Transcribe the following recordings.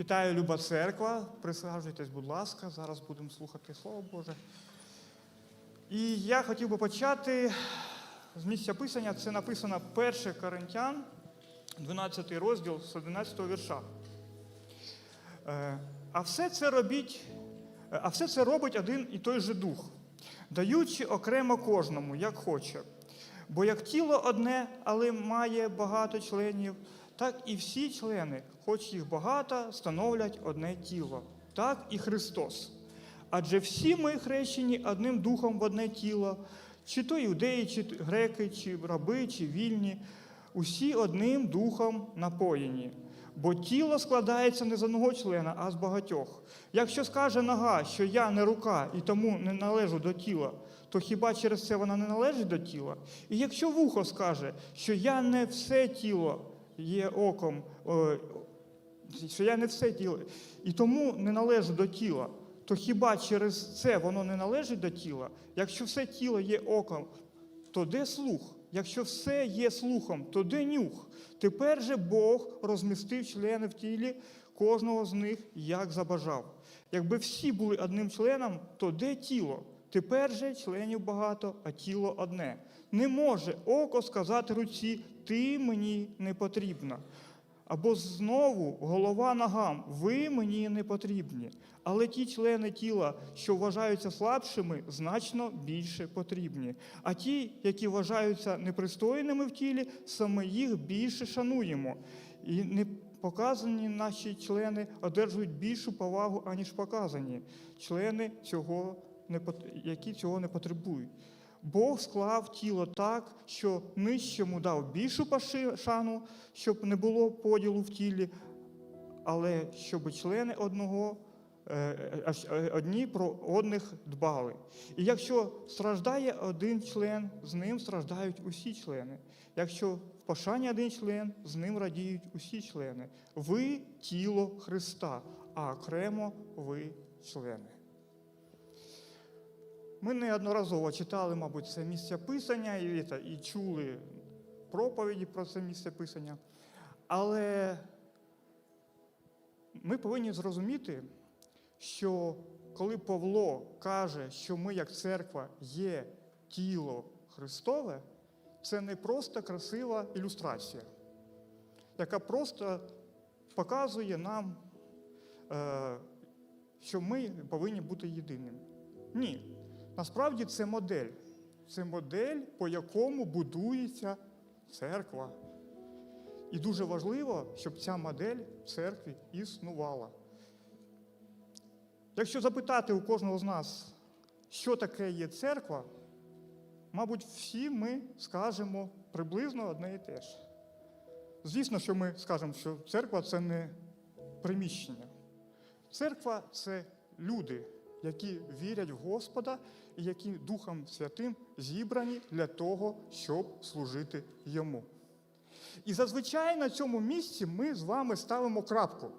Вітаю, люба церква. Присаджуйтесь, будь ласка. Зараз будемо слухати Слово Боже. І я хотів би почати з місця писання. Це написано 1 Коринтян, 12 розділ з 11 вірша. Е, А все це робіть, е, а все це робить один і той же дух, даючи окремо кожному, як хоче. Бо як тіло одне, але має багато членів, так і всі члени, хоч їх багато, становлять одне тіло, так і Христос. Адже всі ми хрещені одним духом в одне тіло, чи то іудеї, чи греки, чи раби, чи вільні, усі одним духом напоєні. Бо тіло складається не з одного члена, а з багатьох. Якщо скаже нога, що я не рука і тому не належу до тіла, то хіба через це вона не належить до тіла? І якщо вухо скаже, що я не все тіло є оком, що я не все тіло, і тому не належу до тіла, то хіба через це воно не належить до тіла? Якщо все тіло є оком, то де слух? Якщо все є слухом, то де нюх? Тепер же Бог розмістив члени в тілі кожного з них, як забажав. Якби всі були одним членом, то де тіло? Тепер же членів багато, а тіло одне. Не може око сказати руці, ти мені не потрібна. Або знову голова ногам, ви мені не потрібні. Але ті члени тіла, що вважаються слабшими, значно більше потрібні. А ті, які вважаються непристойними в тілі, саме їх більше шануємо. І не показані наші члени одержують більшу повагу, аніж показані члени, цього не, які цього не потребують. Бог склав тіло так, що нижчому дав більшу шану, щоб не було поділу в тілі, але щоб члени одного, е, е, е, одні про одних дбали. І якщо страждає один член, з ним страждають усі члени. Якщо в пошані один член, з ним радіють усі члени. Ви тіло Христа, а окремо ви члени. Ми неодноразово читали, мабуть, це місце писання і, і чули проповіді про це місце писання. Але ми повинні зрозуміти, що коли Павло каже, що ми, як церква, є тіло Христове, це не просто красива ілюстрація, яка просто показує нам, е, що ми повинні бути єдиними. Ні. Насправді це модель. Це модель, по якому будується церква. І дуже важливо, щоб ця модель в церкві існувала. Якщо запитати у кожного з нас, що таке є церква, мабуть, всі ми скажемо приблизно одне і те ж. Звісно, що ми скажемо, що церква це не приміщення. Церква це люди, які вірять в Господа і які Духом Святим зібрані для того, щоб служити йому. І зазвичай на цьому місці ми з вами ставимо крапку.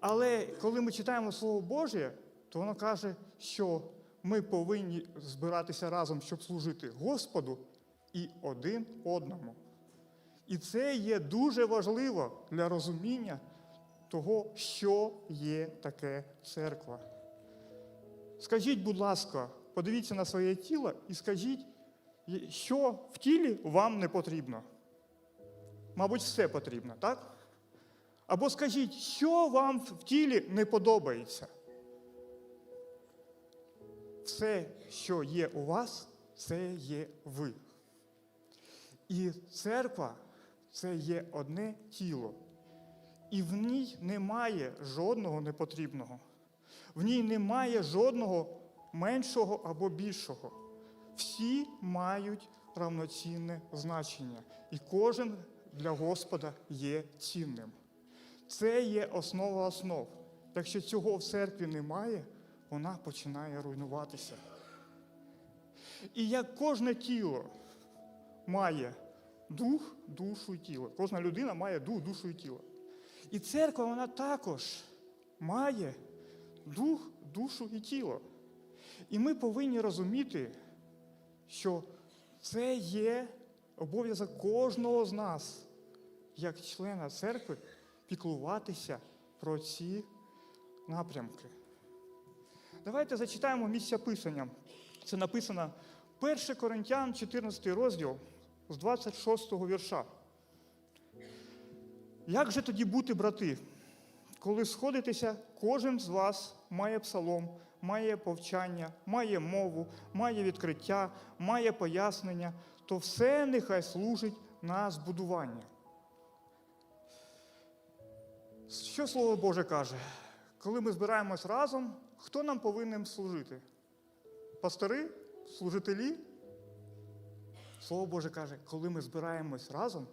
Але коли ми читаємо Слово Боже, то воно каже, що ми повинні збиратися разом, щоб служити Господу і один одному. І це є дуже важливо для розуміння того, що є таке церква. Скажіть, будь ласка, подивіться на своє тіло і скажіть, що в тілі вам не потрібно. Мабуть, все потрібно, так? Або скажіть, що вам в тілі не подобається. Все, що є у вас, це є ви. І церква це є одне тіло. І в ній немає жодного непотрібного. В ній немає жодного меншого або більшого. Всі мають равноцінне значення, і кожен для Господа є цінним. Це є основа основ. Якщо цього в церкві немає, вона починає руйнуватися. І як кожне тіло має дух, душу і тіло. Кожна людина має дух, душу і тіло. І церква вона також має дух, душу і тіло. І ми повинні розуміти, що це є обов'язок кожного з нас, як члена церкви, піклуватися про ці напрямки. Давайте зачитаємо місця писання. Це написано 1 Коринтян, 14 розділ з 26 вірша. Як же тоді бути, брати? Коли сходитеся, кожен з вас має псалом, має повчання, має мову, має відкриття, має пояснення, то все нехай служить на збудування. Що Слово Боже каже? Коли ми збираємось разом, хто нам повинен служити? Пастори? Служителі? Слово Боже каже, коли ми збираємось разом,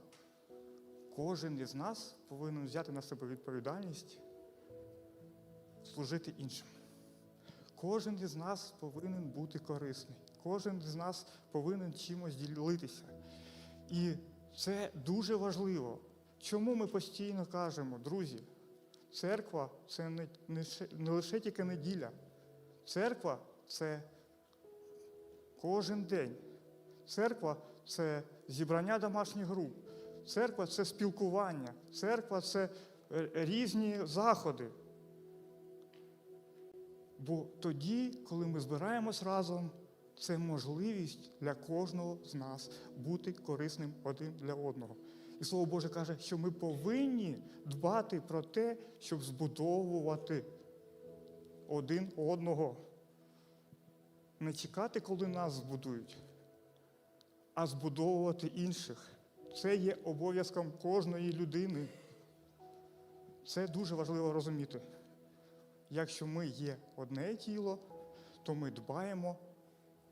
кожен із нас повинен взяти на себе відповідальність служити іншим. Кожен із нас повинен бути корисний. Кожен з нас повинен чимось ділитися. І це дуже важливо. Чому ми постійно кажемо, друзі, церква це не, не, не лише тільки неділя. Церква це кожен день. Церква це зібрання домашніх груп. Церква це спілкування. Церква це е, різні заходи. Бо тоді, коли ми збираємось разом, це можливість для кожного з нас бути корисним один для одного. І Слово Боже каже, що ми повинні дбати про те, щоб збудовувати один одного. Не чекати, коли нас збудують, а збудовувати інших. Це є обов'язком кожної людини. Це дуже важливо розуміти. Якщо ми є одне тіло, то ми дбаємо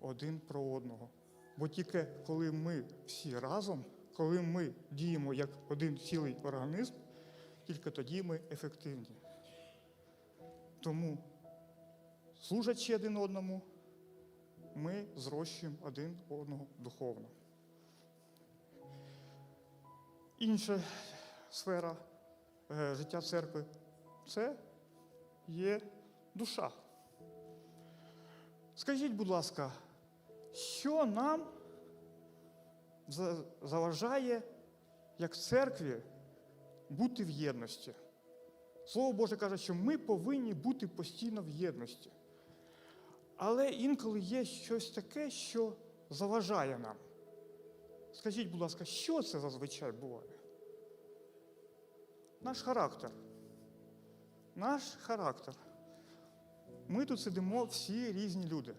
один про одного. Бо тільки коли ми всі разом, коли ми діємо як один цілий організм, тільки тоді ми ефективні. Тому, служачи один одному, ми зрощуємо один одного духовно. Інша сфера е, життя церкви це є душа. Скажіть, будь ласка, що нам заважає, як церкві, бути в єдності? Слово Боже каже, що ми повинні бути постійно в єдності. Але інколи є щось таке, що заважає нам. Скажіть, будь ласка, що це зазвичай буває? Наш характер. Наш характер. Ми тут сидимо всі різні люди.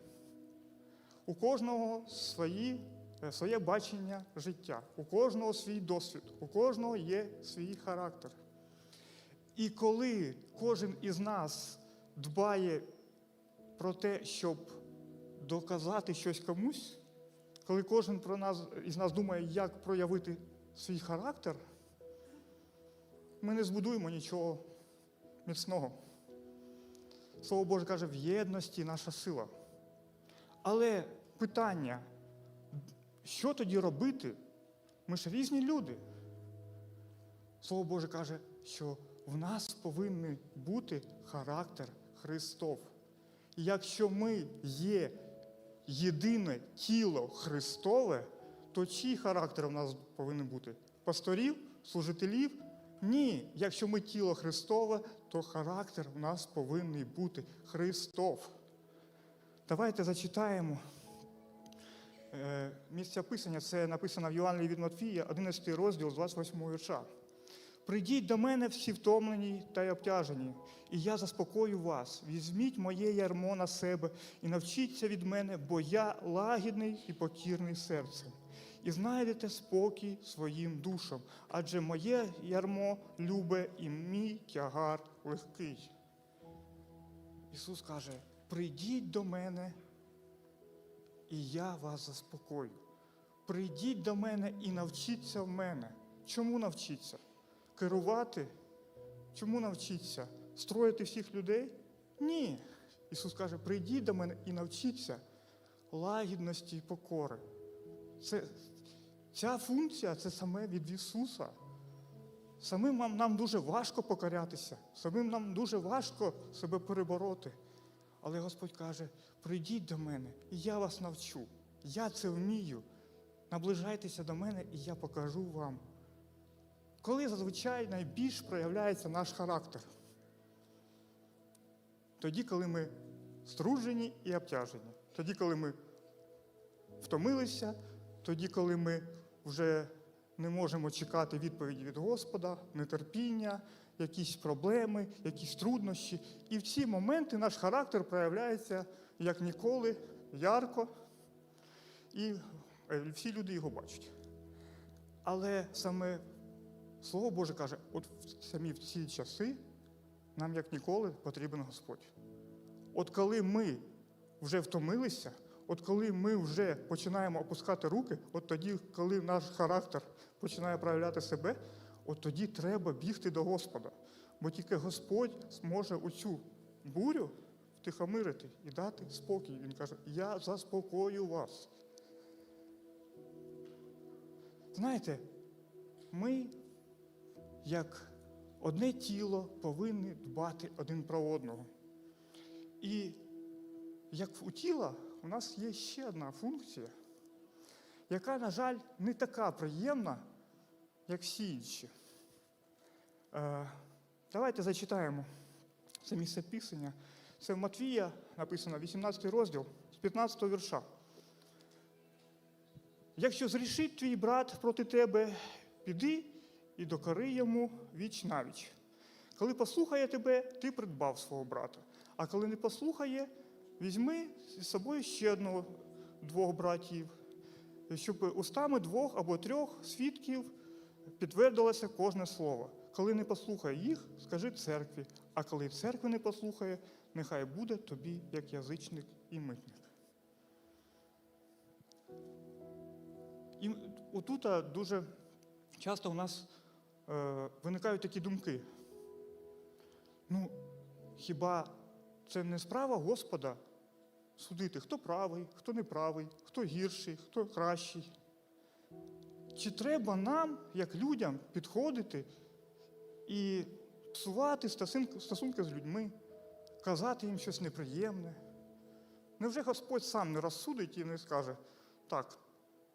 У кожного свої, е, своє бачення життя, у кожного свій досвід, у кожного є свій характер. І коли кожен із нас дбає про те, щоб доказати щось комусь, коли кожен про нас, із нас думає, як проявити свій характер, ми не збудуємо нічого міцного. Слово Боже каже, в єдності наша сила. Але питання, що тоді робити? Ми ж різні люди. Слово Боже каже, що в нас повинен бути характер Христов. І якщо ми є єдине тіло Христове, то чий характер в нас повинен бути? Пасторів, служителів? Ні. Якщо ми тіло Христове, то характер в нас повинен бути Христов. Давайте зачитаємо е, місця писання. Це написано в Євангелії від Матфія, 11 розділ з 28 вірша. Прийдіть до мене всі втомлені та й обтяжені, і я заспокою вас. Візьміть моє ярмо на себе і навчіться від мене, бо я лагідний і покірний серцем. І знайдете спокій своїм душам, адже моє ярмо любе і мій тягар легкий. Ісус каже: прийдіть до мене, і я вас заспокою. Прийдіть до мене і навчіться в мене. Чому навчіться? Керувати? Чому навчіться? Строїти всіх людей? Ні. Ісус каже, прийдіть до мене і навчіться лагідності і покори. Це, ця функція це саме від Ісуса. Самим нам, нам дуже важко покорятися, самим нам дуже важко себе перебороти. Але Господь каже: прийдіть до мене, і я вас навчу. Я це вмію. Наближайтеся до мене, і я покажу вам, коли зазвичай найбільш проявляється наш характер? Тоді, коли ми струджені і обтяжені. Тоді, коли ми втомилися, тоді, коли ми вже не можемо чекати відповіді від Господа, нетерпіння, якісь проблеми, якісь труднощі. І в ці моменти наш характер проявляється як ніколи ярко, і е, всі люди його бачать. Але саме Слово Боже каже, от самі в ці часи нам як ніколи потрібен Господь. От коли ми вже втомилися, от коли ми вже починаємо опускати руки, от тоді, коли наш характер починає проявляти себе, от тоді треба бігти до Господа. Бо тільки Господь зможе оцю бурю втихомирити і дати спокій. Він каже, я заспокою вас. Знаєте, ми, як одне тіло, повинні дбати один про одного. І як у тіла у нас є ще одна функція, яка, на жаль, не така приємна, як всі інші. Е, давайте зачитаємо це місце писання. Це в Матвія написано 18 розділ з 15 вірша. Якщо зрішить твій брат проти тебе, піди і докори йому віч навіч. Коли послухає тебе, ти придбав свого брата. А коли не послухає, візьми з собою ще одного двох братів, щоб устами двох або трьох свідків підтвердилося кожне слово. Коли не послухає їх, скажи церкві, а коли церкви не послухає, нехай буде тобі як язичник і митник. І отут дуже часто у нас е, виникають такі думки. Ну, хіба це не справа Господа судити, хто правий, хто неправий, хто гірший, хто кращий? Чи треба нам, як людям, підходити і псувати стосунки, з людьми, казати їм щось неприємне? Невже Господь сам не розсудить і не скаже, так,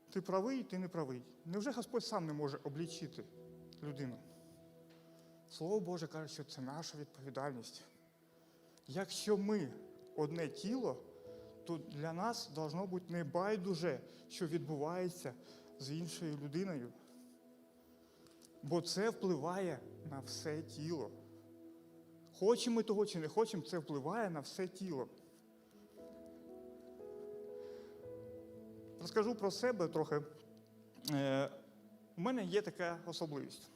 ти правий, ти не правий? Невже Господь сам не може облічити людину? Слово Боже каже, що це наша відповідальність. Якщо ми одне тіло, то для нас должно бути не байдуже, що відбувається з іншою людиною. Бо це впливає на все тіло. Хочемо ми того чи не хочемо, це впливає на все тіло. Розкажу про себе трохи. У мене є така особливість,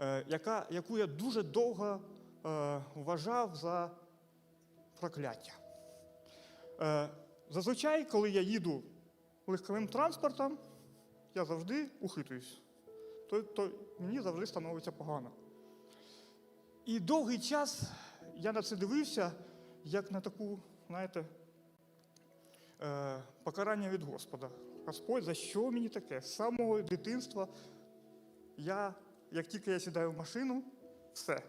е, яка, яку я дуже довго е, вважав за прокляття. Е, зазвичай, коли я їду легковим транспортом, я завжди ухитуюсь. То, то мені завжди становиться погано. І довгий час я на це дивився, як на таку, знаєте, покарання від Господа. Господь, за що мені таке? З самого дитинства я, як тільки я сідаю в машину, все.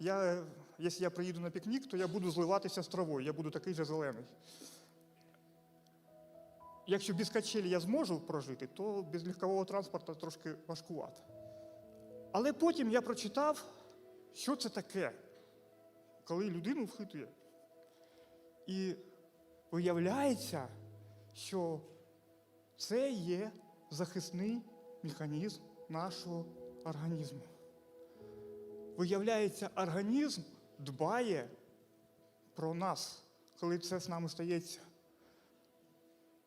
Я, якщо я приїду на пікнік, то я буду зливатися з травою, я буду такий же зелений. Якщо без качелі я зможу прожити, то без легкового транспорту трошки важкувато. Але потім я прочитав, що це таке, коли людину вхитує. І виявляється, що це є захисний механізм нашого організму. Виявляється, організм дбає про нас, коли це з нами стається.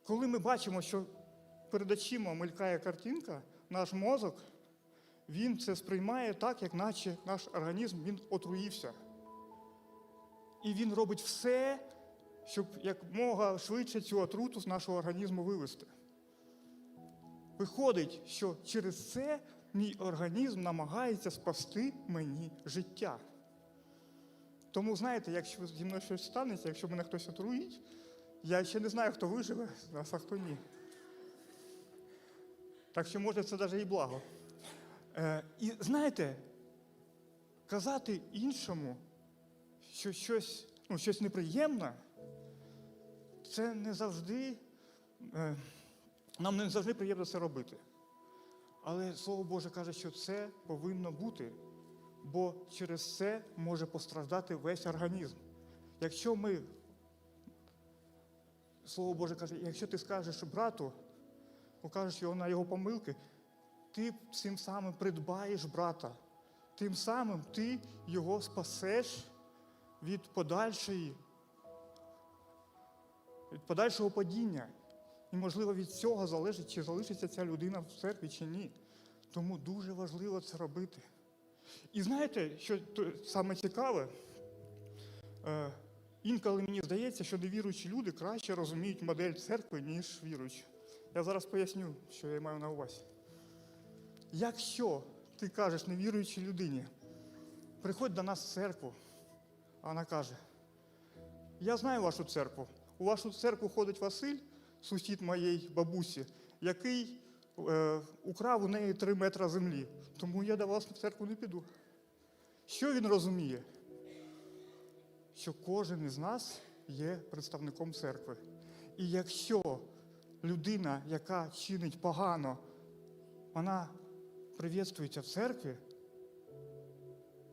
Коли ми бачимо, що перед очима мелькає картинка, наш мозок, він це сприймає так, як наче наш організм він отруївся. І він робить все, щоб якмога швидше цю отруту з нашого організму вивести. Виходить, що через це мій організм намагається спасти мені життя. Тому, знаєте, якщо зі мною щось станеться, якщо мене хтось отруїть, я ще не знаю, хто виживе, а хто ні. Так що, може, це навіть і благо. Е, і знаєте, казати іншому, що щось, ну, щось неприємне, це не завжди, е, нам не завжди приємно це робити. Але Слово Боже каже, що це повинно бути, бо через це може постраждати весь організм. Якщо ми, Слово Боже каже, якщо ти скажеш брату, покажеш його на його помилки, ти цим самим придбаєш брата. Тим самим ти його спасеш від подальшої, від подальшого падіння. І, можливо, від цього залежить, чи залишиться ця людина в церкві, чи ні. Тому дуже важливо це робити. І знаєте, що саме цікаве? Е, інколи мені здається, що невіруючі люди краще розуміють модель церкви, ніж віруючі. Я зараз поясню, що я маю на увазі. Якщо ти кажеш невіруючій людині, приходь до нас в церкву, а вона каже, я знаю вашу церкву. У вашу церкву ходить Василь, сусід моєї бабусі, який е, украв у неї три метри землі. Тому я до вас в церкву не піду. Що він розуміє? Що кожен із нас є представником церкви. І якщо людина, яка чинить погано, вона привітствується в церкві,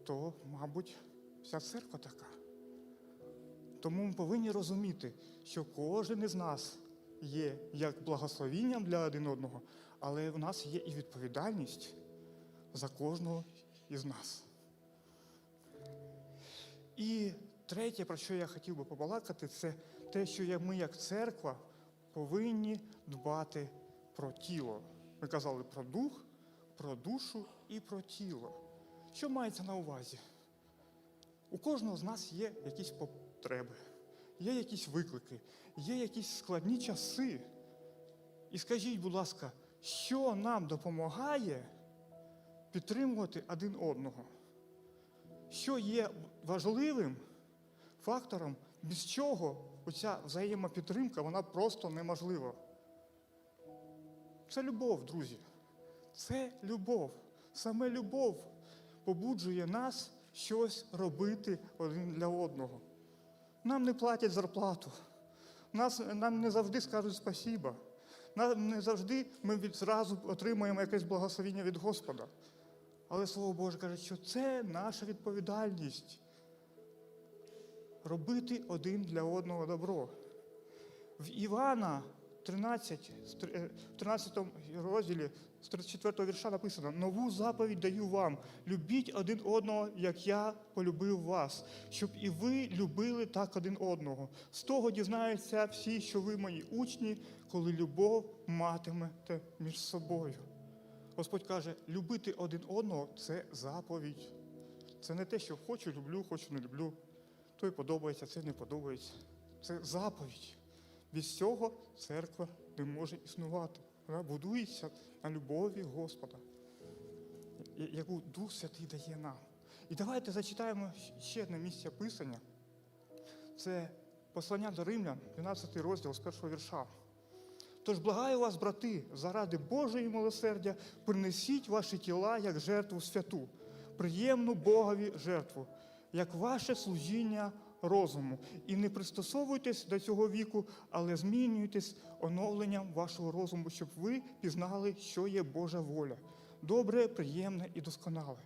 то, мабуть, вся церква така. Тому ми повинні розуміти, що кожен із нас є як благословінням для один одного, але в нас є і відповідальність за кожного із нас. І третє, про що я хотів би побалакати, це те, що ми, як церква, повинні дбати про тіло. Ми казали про дух, про душу і про тіло. Що мається на увазі? У кожного з нас є якісь потреби, є якісь виклики, є якісь складні часи. І скажіть, будь ласка, що нам допомагає підтримувати один одного? Що є важливим фактором, без чого оця взаємопідтримка вона просто неможлива? Це любов, друзі. Це любов. Саме любов побуджує нас щось робити один для одного. Нам не платять зарплату. Нас, нам не завжди скажуть спасіба. Нам не завжди ми від, зразу отримаємо якесь благословіння від Господа. Але Слово Боже каже, що це наша відповідальність робити один для одного добро. В Івана 13, з тр- е, в 13 розділі з 34 вірша написано: Нову заповідь даю вам: любіть один одного, як я полюбив вас, щоб і ви любили так один одного. З того дізнаються всі, що ви мої учні, коли любов матимете між собою. Господь каже, любити один одного це заповідь. Це не те, що хочу, люблю, хочу, не люблю. Той подобається, це не подобається. Це заповідь. Без цього церква не може існувати. Вона будується на любові Господа, яку Дух Святий дає нам. І давайте зачитаємо ще одне місце Писання. Це послання до Римлян, 12 розділ з першого вірша. Тож благаю вас, брати, заради Божої милосердя, принесіть ваші тіла як жертву святу, приємну Богові жертву, як ваше служіння розуму. І не пристосовуйтесь до цього віку, але змінюйтесь оновленням вашого розуму, щоб ви пізнали, що є Божа воля. Добре, приємне і досконале.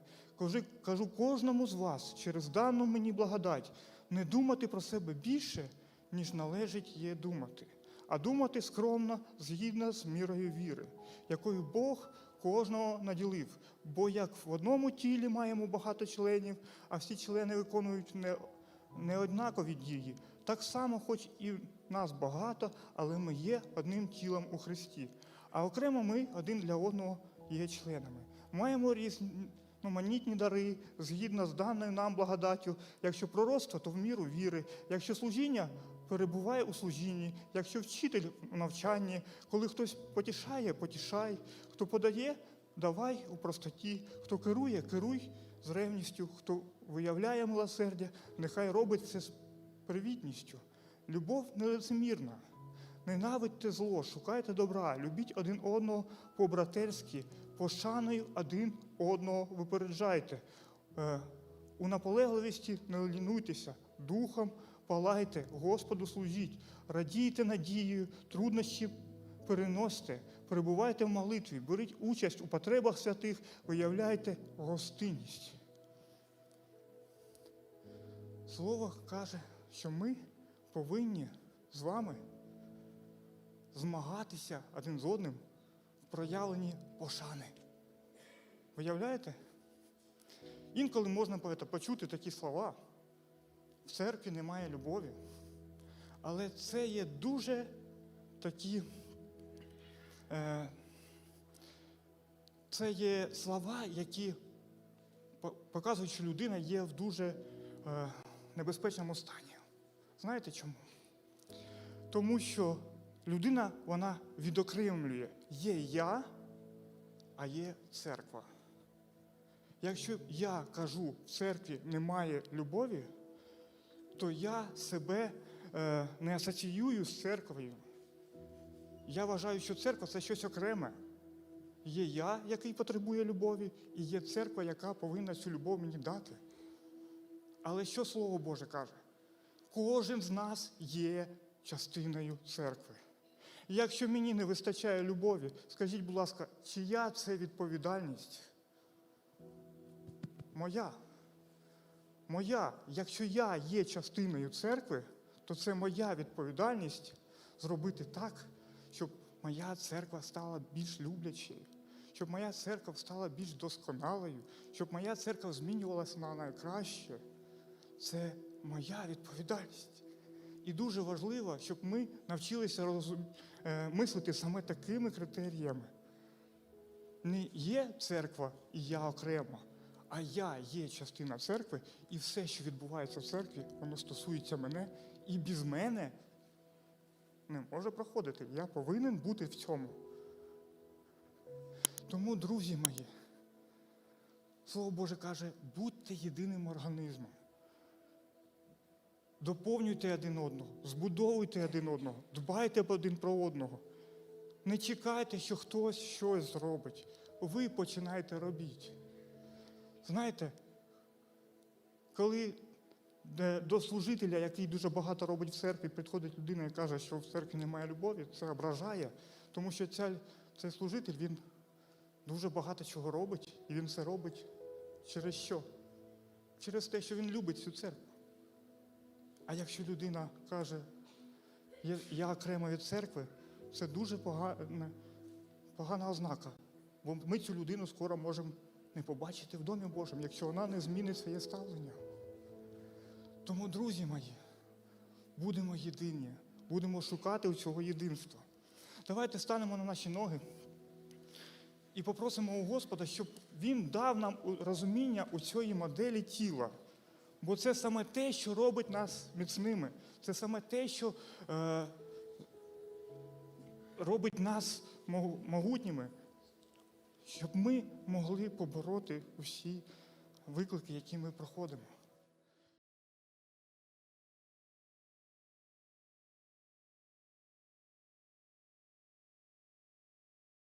Кажу, кожному з вас через дану мені благодать не думати про себе більше, ніж належить є думати а думати скромно згідно з мірою віри, якою Бог кожного наділив. Бо як в одному тілі маємо багато членів, а всі члени виконують не, неоднакові дії, так само, хоч і нас багато, але ми є одним тілом у Христі. А окремо ми один для одного є членами. Маємо різноманітні дари згідно з даною нам благодаттю. Якщо пророцтво, то в міру віри, якщо служіння перебуває у служінні, якщо вчитель у навчанні, коли хтось потішає, потішай, хто подає, давай у простоті, хто керує, керуй з ревністю, хто виявляє милосердя, нехай робить це з привітністю. Любов нелицемірна. Ненавидьте зло, шукайте добра, любіть один одного по-братерськи, пошаною один одного випереджайте. Е, у наполегливості не лінуйтеся, духом палайте, Господу служіть, радійте надією, труднощі переносьте, перебувайте в молитві, беріть участь у потребах святих, виявляйте гостинність. Слово каже, що ми повинні з вами змагатися один з одним в проявленні пошани. Виявляєте? Інколи можна почути такі слова. В церкві немає любові. Але це є дуже такі. Е, це є слова, які показують, що людина є в дуже е, небезпечному стані. Знаєте чому? Тому що людина вона відокремлює є я, а є церква. Якщо я кажу, в церкві немає любові, то я себе е, не асоціюю з церквою. Я вважаю, що церква це щось окреме. Є я, який потребує любові, і є церква, яка повинна цю любов мені дати. Але що Слово Боже каже? Кожен з нас є частиною церкви. Якщо мені не вистачає любові, скажіть, будь ласка, чия це відповідальність? Моя. Моя. Якщо я є частиною церкви, то це моя відповідальність зробити так, щоб моя церква стала більш люблячою, щоб моя церква стала більш досконалою, щоб моя церква змінювалася на найкраще. Це моя відповідальність. І дуже важливо, щоб ми навчилися розум... е, мислити саме такими критеріями. Не є церква і я окремо, а я є частина церкви, і все, що відбувається в церкві, воно стосується мене, і без мене не може проходити. Я повинен бути в цьому. Тому, друзі мої, Слово Боже каже, будьте єдиним організмом. Доповнюйте один одного, збудовуйте один одного, дбайте один про одного. Не чекайте, що хтось щось зробить. Ви починаєте робити. Знаєте, коли до служителя, який дуже багато робить в церкві, підходить людина і каже, що в церкві немає любові, це ображає, тому що ця, цей служитель він дуже багато чого робить, і він це робить через що? Через те, що він любить цю церкву. А якщо людина каже, я, окремо від церкви, це дуже погана, погана ознака. Бо ми цю людину скоро можемо не побачити в Домі Божому, якщо вона не змінить своє ставлення. Тому, друзі мої, будемо єдині, будемо шукати у цього єдинства. Давайте станемо на наші ноги і попросимо у Господа, щоб Він дав нам розуміння у цій моделі тіла. Бо це саме те, що робить нас міцними. Це саме те, що е, робить нас могутніми, щоб ми могли побороти усі виклики, які ми проходимо.